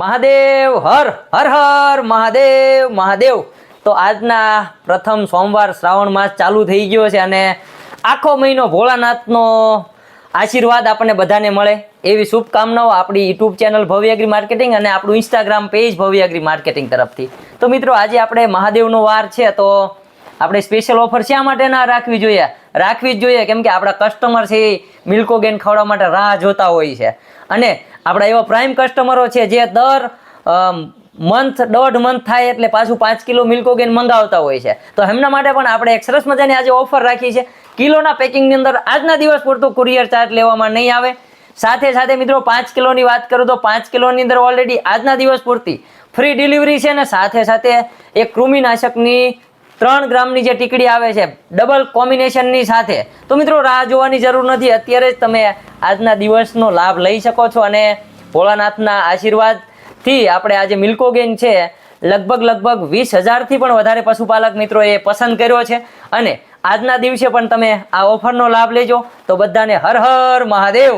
મહાદેવ, હર હર હર, મહાદેવ મહાદેવ. તો આજના પ્રથમ સોમવાર શ્રાવણ માસ ચાલુ થઈ ગયો છે અને આખો મહિનો ભોળાનાથનો આશીર્વાદ આપણને બધાને મળે. એવી શુભકામનાઓ આપણી યુટ્યુબ ચેનલ ભવ્યાગ્રી માર્કેટિંગ અને આપણું ઇન્સ્ટાગ્રામ પેજ ભવ્યાગ્રી માર્કેટિંગ તરફથી. તો મિત્રો, આજે આપણે મહાદેવનો વાર છે, તો આપણે સ્પેશિયલ ઓફર શા માટે ના રાખવી જોઈએ? રાખવી જ જોઈએ, કેમ કે આપણા કસ્ટમર છે એ મિલ્કો ગેન ખવડાવવા માટે રાહ જોતા હોય છે. અને આપણા એવા પ્રાઇમ કસ્ટમરો છે જે દર મંથ દોઢ મંથ થાય એટલે પાછું પાંચ કિલો મિલ્કો ગેન મંગાવતા હોય છે. તો એમના માટે પણ આપણે એક સરસ મજાની આજે ઓફર રાખી છે. કિલોના પેકિંગની અંદર આજના દિવસ પૂરતું કુરિયર ચાર્જ લેવામાં નહીં આવે. સાથે સાથે મિત્રો પાંચ કિલોની વાત કરું તો પાંચ કિલોની અંદર ઓલરેડી આજના દિવસ પૂરતી ફ્રી ડિલિવરી છે ને સાથે સાથે એક કૃમિનાશકની ત્રણ ગ્રામની જે ટીકડી આવે છે ડબલ કોમ્બિનેશનની સાથે. તો મિત્રો, રાહ જોવાની જરૂર નથી. અત્યારે જ તમે આજના દિવસનો લાભ લઈ શકો છો અને ભોળાનાથના આશીર્વાદથી આપણે આજે મિલ્કો ગેન છે, લગભગ લગભગ વીસ હજારથી પણ વધારે પશુપાલક મિત્રોએ પસંદ કર્યો છે. અને આજના દિવસે પણ તમે આ ઓફરનો લાભ લેજો. તો બધાને હર હર મહાદેવ.